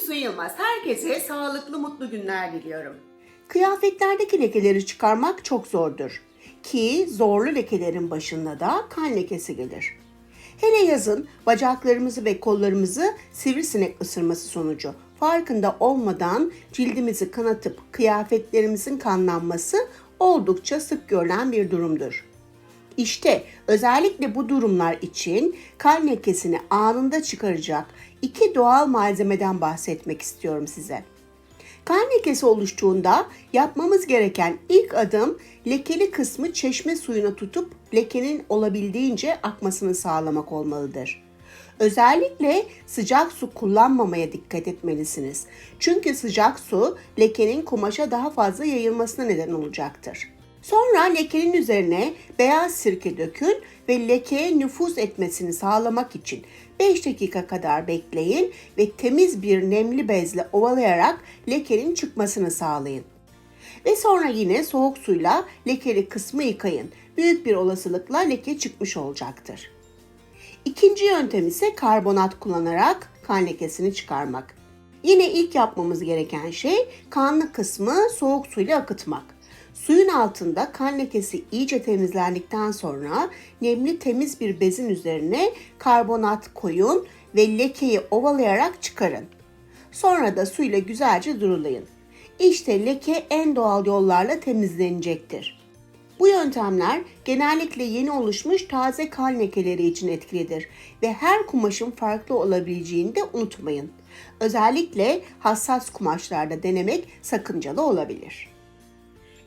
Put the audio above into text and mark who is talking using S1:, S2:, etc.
S1: Füsun Yılmaz. Herkese sağlıklı, mutlu günler diliyorum.
S2: Kıyafetlerdeki lekeleri çıkarmak çok zordur. Ki zorlu lekelerin başında da kan lekesi gelir. Hele yazın bacaklarımızı ve kollarımızı sivrisinek ısırması sonucu farkında olmadan cildimizi kanatıp kıyafetlerimizin kanlanması oldukça sık görülen bir durumdur. İşte özellikle bu durumlar için kan lekesini anında çıkaracak iki doğal malzemeden bahsetmek istiyorum size. Kan lekesi oluştuğunda yapmamız gereken ilk adım lekeli kısmı çeşme suyuna tutup lekenin olabildiğince akmasını sağlamak olmalıdır. Özellikle sıcak su kullanmamaya dikkat etmelisiniz. Çünkü sıcak su lekenin kumaşa daha fazla yayılmasına neden olacaktır. Sonra lekenin üzerine beyaz sirke dökün ve lekeye nüfuz etmesini sağlamak için 5 dakika kadar bekleyin ve temiz bir nemli bezle ovalayarak lekenin çıkmasını sağlayın. Ve sonra yine soğuk suyla lekeli kısmı yıkayın. Büyük bir olasılıkla leke çıkmış olacaktır. İkinci yöntem ise karbonat kullanarak kan lekesini çıkarmak. Yine ilk yapmamız gereken şey kanlı kısmı soğuk suyla akıtmak. Suyun altında kan lekesi iyice temizlendikten sonra nemli temiz bir bezin üzerine karbonat koyun ve lekeyi ovalayarak çıkarın. Sonra da suyla güzelce durulayın. İşte leke en doğal yollarla temizlenecektir. Bu yöntemler genellikle yeni oluşmuş taze kan lekeleri için etkilidir ve her kumaşın farklı olabileceğini de unutmayın. Özellikle hassas kumaşlarda denemek sakıncalı olabilir.